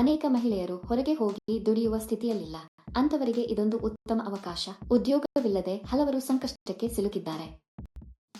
ಅನೇಕ ಮಹಿಳೆಯರು ಹೊರಗೆ ಹೋಗಿ ದುಡಿಯುವ ಸ್ಥಿತಿಯಲ್ಲಿಲ್ಲ. ಅಂತವರಿಗೆ ಇದೊಂದು ಉತ್ತಮ ಅವಕಾಶ. ಉದ್ಯೋಗವಿಲ್ಲದೆ ಹಲವರು ಸಂಕಷ್ಟಕ್ಕೆ ಸಿಲುಕಿದ್ದಾರೆ.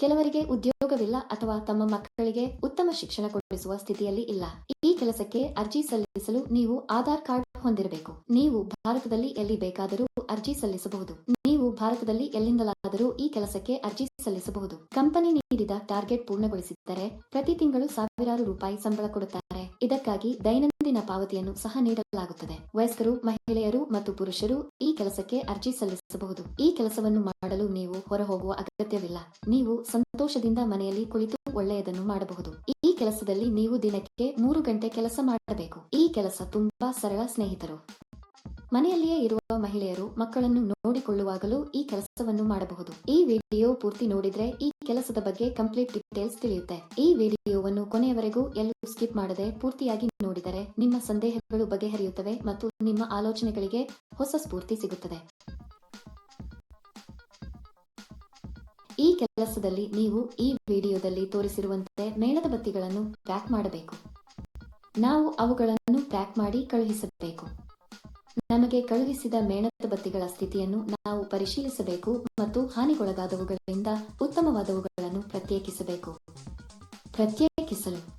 ಕೆಲವರಿಗೆ ಉದ್ಯೋಗವಿಲ್ಲ ಅಥವಾ ತಮ್ಮ ಮಕ್ಕಳಿಗೆ ಉತ್ತಮ ಶಿಕ್ಷಣ ಕೊಡಿಸುವ ಸ್ಥಿತಿಯಲ್ಲಿ ಇಲ್ಲ. ಈ ಕೆಲಸಕ್ಕೆ ಅರ್ಜಿ ಸಲ್ಲಿಸಲು ನೀವು ಆಧಾರ್ ಕಾರ್ಡ್ ಹೊಂದಿರಬೇಕು. ನೀವು ಭಾರತದಲ್ಲಿ ಎಲ್ಲಿ ಬೇಕಾದರೂ ಅರ್ಜಿ ಸಲ್ಲಿಸಬಹುದು. ನೀವು ಭಾರತದಲ್ಲಿ ಎಲ್ಲಿಂದಲಾದರೂ ಈ ಕೆಲಸಕ್ಕೆ ಅರ್ಜಿ ಸಲ್ಲಿಸಬಹುದು. ಕಂಪನಿ ನೀಡಿದ ಟಾರ್ಗೆಟ್ ಪೂರ್ಣಗೊಳಿಸಿದ್ದರೆ ಪ್ರತಿ ತಿಂಗಳು ಸಾವಿರಾರು ರೂಪಾಯಿ ಸಂಬಳ ಕೊಡುತ್ತಾರೆ. ಇದಕ್ಕಾಗಿ ದೈನಂದಿನ ಪಾವತಿಯನ್ನು ಸಹ ನೀಡಲಾಗುತ್ತದೆ. ವಯಸ್ಕರು, ಮಹಿಳೆಯರು ಮತ್ತು ಪುರುಷರು ಈ ಕೆಲಸಕ್ಕೆ ಅರ್ಜಿ ಸಲ್ಲಿಸಬಹುದು. ಈ ಕೆಲಸವನ್ನು ಮಾಡಲು ನೀವು ಹೊರಹೋಗುವ ಅಗತ್ಯವಿಲ್ಲ. ನೀವು ಸಂತೋಷದಿಂದ ಮನೆಯಲ್ಲಿ ಕುಳಿತು ಒಳ್ಳೆಯದನ್ನು ಮಾಡಬಹುದು. ಈ ಕೆಲಸದಲ್ಲಿ ನೀವು ದಿನಕ್ಕೆ ಮೂರು ಗಂಟೆ ಕೆಲಸ ಮಾಡಬೇಕು. ಈ ಕೆಲಸ ತುಂಬಾ ಸರಳ ಸ್ನೇಹಿತರು. ಮನೆಯಲ್ಲಿಯೇ ಇರುವ ಮಹಿಳೆಯರು ಮಕ್ಕಳನ್ನು ನೋಡಿಕೊಳ್ಳುವಾಗಲೂ ಈ ಕೆಲಸವನ್ನು ಮಾಡಬಹುದು. ಈ ವಿಡಿಯೋ ಪೂರ್ತಿ ನೋಡಿದ್ರೆ ಈ ಕೆಲಸದ ಬಗ್ಗೆ ಕಂಪ್ಲೀಟ್ ಡೀಟೇಲ್ಸ್ ತಿಳಿಯುತ್ತೆ. ಈ ವಿಡಿಯೋವನ್ನು ಕೊನೆಯವರೆಗೂ ಎಲ್ಲೂ ಸ್ಕಿಪ್ ಮಾಡದೆ ಪೂರ್ತಿಯಾಗಿ ನೋಡಿದರೆ ನಿಮ್ಮ ಸಂದೇಹಗಳು ಬಗೆಹರಿಯುತ್ತವೆ ಮತ್ತು ನಿಮ್ಮ ಆಲೋಚನೆಗಳಿಗೆ ಹೊಸ ಸ್ಫೂರ್ತಿ ಸಿಗುತ್ತದೆ. ಈ ಕೆಲಸದಲ್ಲಿ ನೀವು ಈ ವಿಡಿಯೋದಲ್ಲಿ ತೋರಿಸಿರುವಂತೆ ಮೇಣದ ಬತ್ತಿಗಳನ್ನು ಪ್ಯಾಕ್ ಮಾಡಬೇಕು. ನಾವು ಅವುಗಳನ್ನು ಪ್ಯಾಕ್ ಮಾಡಿ ಕಳುಹಿಸಬೇಕು. ನಮಗೆ ಕಳುಹಿಸಿದ ಮೇಣದ ಬತ್ತಿಗಳ ಸ್ಥಿತಿಯನ್ನು ನಾವು ಪರಿಶೀಲಿಸಬೇಕು ಮತ್ತು ಹಾನಿಗೊಳಗಾದವುಗಳಿಂದ ಉತ್ತಮವಾದವುಗಳನ್ನು ಪ್ರತ್ಯೇಕಿಸಬೇಕು. ಪ್ರತ್ಯೇಕಿಸಲು.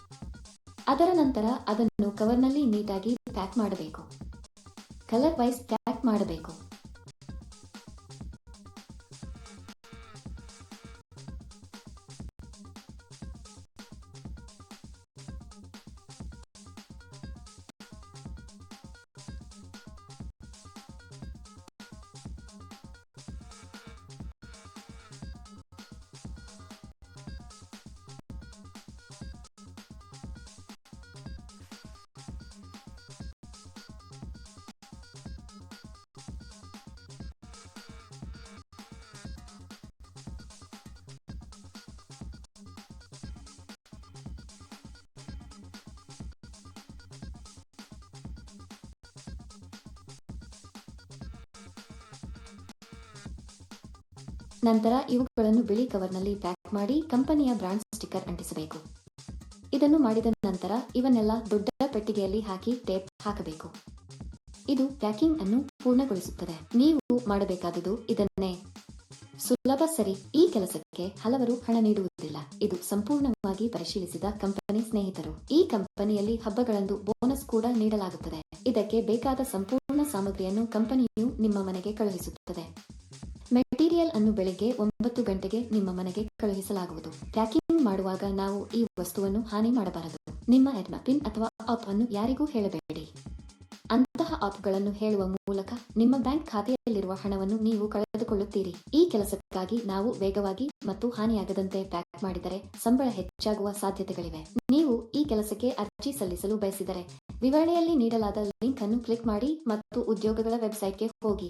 ಅದರ ನಂತರ ಅದನ್ನು ಕವರ್ನಲ್ಲಿ ನೀಟಾಗಿ ಪ್ಯಾಕ್ ಮಾಡಬೇಕು. ಕಲರ್ ವೈಸ್ ಪ್ಯಾಕ್ ಮಾಡಬೇಕು. ನಂತರ ಇವುಗಳನ್ನು ಬಿಳಿ ಕವರ್ನಲ್ಲಿ ಪ್ಯಾಕ್ ಮಾಡಿ ಕಂಪನಿಯ ಬ್ರಾಂಡ್ ಸ್ಟಿಕ್ಕರ್ ಅಂಟಿಸಬೇಕು. ಇದನ್ನು ಮಾಡಿದ ನಂತರ ಇವನ್ನೆಲ್ಲ ದೊಡ್ಡ ಪೆಟ್ಟಿಗೆಯಲ್ಲಿ ಹಾಕಿ ಟೇಪ್ ಹಾಕಬೇಕು. ಇದು ಪ್ಯಾಕಿಂಗ್ ಅನ್ನು ಪೂರ್ಣಗೊಳಿಸುತ್ತದೆ. ನೀವು ಮಾಡಬೇಕಾದುದು ಇದನ್ನೇ. ಸುಲಭ ಸರಿ, ಈ ಕೆಲಸಕ್ಕೆ ಹಲವರು ಹಣ ನೀಡುವುದಿಲ್ಲ. ಇದು ಸಂಪೂರ್ಣವಾಗಿ ಪರಿಶೀಲಿಸಿದ ಕಂಪನಿ ಸ್ನೇಹಿತರು. ಈ ಕಂಪನಿಯಲ್ಲಿ ಹಬ್ಬಗಳಂದು ಬೋನಸ್ ಕೂಡ ನೀಡಲಾಗುತ್ತದೆ. ಇದಕ್ಕೆ ಬೇಕಾದ ಸಂಪೂರ್ಣ ಸಾಮಗ್ರಿಯನ್ನು ಕಂಪನಿಯು ನಿಮ್ಮ ಮನೆಗೆ ಕಳುಹಿಸುತ್ತದೆ. ಮೆಟೀರಿಯಲ್ ಅನ್ನು ಬೆಳಿಗ್ಗೆ ಒಂಬತ್ತು ಗಂಟೆಗೆ ನಿಮ್ಮ ಮನೆಗೆ ಕಳುಹಿಸಲಾಗುವುದು. ಪ್ಯಾಕಿಂಗ್ ಮಾಡುವಾಗ ನಾವು ಈ ವಸ್ತುವನ್ನು ಹಾನಿ ಮಾಡಬಾರದು. ನಿಮ್ಮ ಎಡ್ನ ಪಿನ್ ಅಥವಾ ಆಪ್ ಅನ್ನು ಯಾರಿಗೂ ಹೇಳಬೇಡಿ. ಅಂತಹ ಆಪ್ಗಳನ್ನು ಹೇಳುವ ಮೂಲಕ ನಿಮ್ಮ ಬ್ಯಾಂಕ್ ಖಾತೆಯಲ್ಲಿರುವ ಹಣವನ್ನು ನೀವು ಕಳೆದುಕೊಳ್ಳುತ್ತೀರಿ. ಈ ಕೆಲಸಕ್ಕಾಗಿ ನಾವು ವೇಗವಾಗಿ ಮತ್ತು ಹಾನಿಯಾಗದಂತೆ ಪ್ಯಾಕ್ ಮಾಡಿದರೆ ಸಂಬಳ ಹೆಚ್ಚಾಗುವ ಸಾಧ್ಯತೆಗಳಿವೆ. ನೀವು ಈ ಕೆಲಸಕ್ಕೆ ಅರ್ಜಿ ಸಲ್ಲಿಸಲು ಬಯಸಿದರೆ ವಿವರಣೆಯಲ್ಲಿ ನೀಡಲಾದ ಲಿಂಕ್ ಅನ್ನು ಕ್ಲಿಕ್ ಮಾಡಿ ಮತ್ತು ಉದ್ಯೋಗಗಳ ವೆಬ್ಸೈಟ್ಗೆ ಹೋಗಿ.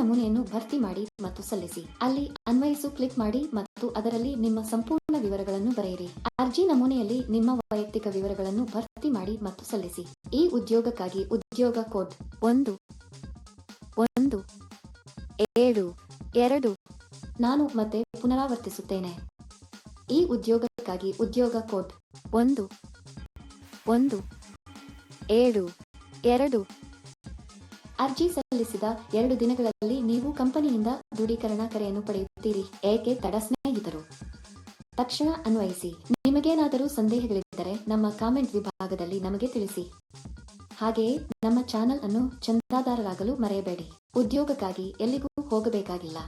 ನಮೂನೆಯನ್ನು ಭರ್ತಿ ಮಾಡಿ ಮತ್ತು ಸಲ್ಲಿಸಿ. ಅಲ್ಲಿ ಅನ್ವಯಿಸು ಕ್ಲಿಕ್ ಮಾಡಿ ಮತ್ತು ಅದರಲ್ಲಿ ನಿಮ್ಮ ಸಂಪೂರ್ಣ ವಿವರಗಳನ್ನು ಬರೆಯಿರಿ. ಅರ್ಜಿ ನಮೂನೆಯಲ್ಲಿ ನಿಮ್ಮ ವೈಯಕ್ತಿಕ ವಿವರಗಳನ್ನು ಭರ್ತಿ ಮಾಡಿ ಮತ್ತು ಸಲ್ಲಿಸಿ. ಈ ಉದ್ಯೋಗಕ್ಕಾಗಿ ಉದ್ಯೋಗ ಕೋಡ್ ಒಂದು ಒಂದು, ಏಳು, ಎರಡು, ನಾನು ಮತ್ತೆ ಪುನರಾವರ್ತಿಸುತ್ತೇನೆ. ಈ ಉದ್ಯೋಗಕ್ಕಾಗಿ ಉದ್ಯೋಗ ಕೋಡ್ ಒಂದು ಒಂದು, ಏಳು, ಎರಡು ಅರ್ಜಿ ಸಲ್ಲಿಸಿದ ಎರಡು ದಿನಗಳಲ್ಲಿ ನೀವು ಕಂಪನಿಯಿಂದ ದೃಢೀಕರಣ ಕರೆಯನ್ನು ಪಡೆಯುತ್ತೀರಿ. ಏಕೆ ತಡ ಸ್ನೇಹಿತರು? ತಕ್ಷಣ ಅನ್ವಯಿಸಿ. ನಿಮಗೇನಾದರೂ ಸಂದೇಹಗಳಿದ್ದರೆ ನಮ್ಮ ಕಾಮೆಂಟ್ ವಿಭಾಗದಲ್ಲಿ ನಮಗೆ ತಿಳಿಸಿ. ಹಾಗೆಯೇ ನಮ್ಮ ಚಾನೆಲ್ ಅನ್ನು ಚಂದಾದಾರರಾಗಲು ಮರೆಯಬೇಡಿ. ಉದ್ಯೋಗಕ್ಕಾಗಿ ಎಲ್ಲಿಗೂ ಹೋಗಬೇಕಾಗಿಲ್ಲ.